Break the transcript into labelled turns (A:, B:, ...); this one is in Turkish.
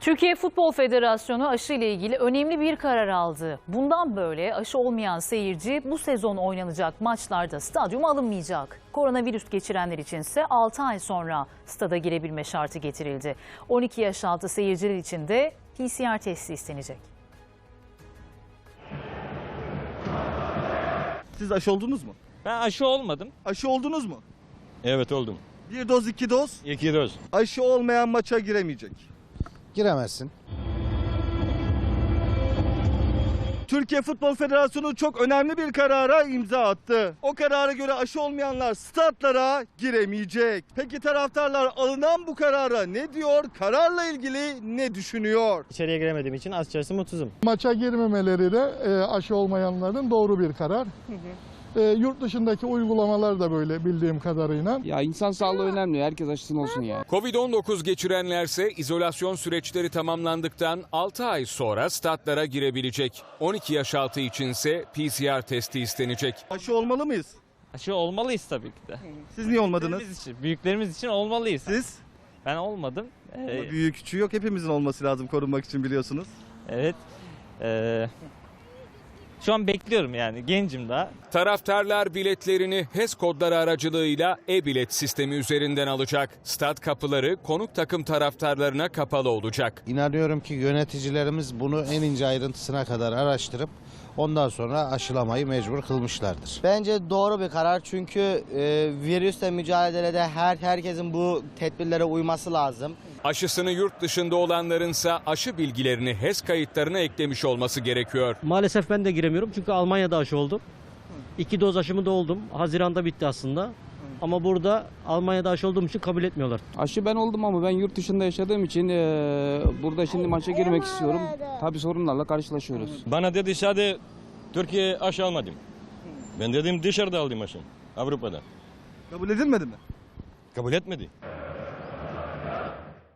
A: Türkiye Futbol Federasyonu aşı ile ilgili önemli bir karar aldı. Bundan böyle aşı olmayan seyirci bu sezon oynanacak maçlarda stadyuma alınmayacak. Koronavirüs geçirenler içinse 6 ay sonra stada girebilme şartı getirildi. 12 yaş altı seyirciler için de PCR testi istenecek.
B: Siz aşı oldunuz mu?
C: Ben aşı olmadım.
B: Aşı oldunuz mu?
D: Evet oldum.
B: Bir doz iki doz.
D: İki doz.
B: Aşı olmayan maça giremeyecek.
E: Giremezsin.
B: Türkiye Futbol Federasyonu çok önemli bir karara imza attı. O karara göre aşı olmayanlar statlara giremeyecek. Peki taraftarlar alınan bu karara ne diyor? Kararla ilgili ne düşünüyor?
F: İçeriye giremediğim için açıkçası mutsuzum.
G: Maça girmemeleri de e, aşı olmayanların doğru bir karar. E, yurt dışındaki uygulamalar da böyle bildiğim kadarıyla.
H: Ya insan sağlığı önemli. Herkes aşısını olsun ya.
I: Covid-19 geçirenlerse izolasyon süreçleri tamamlandıktan 6 ay sonra statlara girebilecek. 12 yaş altı içinse PCR testi istenecek.
B: Aşı olmalı mıyız?
C: Aşı olmalıyız tabii ki de.
B: Siz niye olmadınız?
C: Büyüklerimiz için, büyüklerimiz için olmalıyız.
B: Siz?
C: Ben olmadım. Ee,
B: Büyük küçüğü yok hepimizin olması lazım korunmak için biliyorsunuz.
C: evet. Ee, şu an bekliyorum yani. Gencim daha.
I: Taraftarlar biletlerini HES kodları aracılığıyla e-bilet sistemi üzerinden alacak. Stat kapıları konuk takım taraftarlarına kapalı olacak.
E: İnanıyorum ki yöneticilerimiz bunu en ince ayrıntısına kadar araştırıp ondan sonra aşılamayı mecbur kılmışlardır.
J: Bence doğru bir karar çünkü e, virüsle mücadelede her herkesin bu tedbirlere uyması lazım.
I: Aşısını yurt dışında olanlarınsa aşı bilgilerini HES kayıtlarına eklemiş olması gerekiyor.
F: Maalesef ben de giremiyorum çünkü Almanya'da aşı oldum. İki doz aşımı da oldum. Haziranda bitti aslında. Ama burada Almanya'da aşı olduğum için kabul etmiyorlar.
H: Aşı ben oldum ama ben yurt dışında yaşadığım için eee, burada şimdi maça girmek istiyorum. Tabii sorunlarla karşılaşıyoruz.
D: Bana dedi sadece Türkiye aşı almadım. Ben dedim dışarıda aldım aşı. Avrupa'da.
B: Kabul edilmedi mi?
D: Kabul etmedi.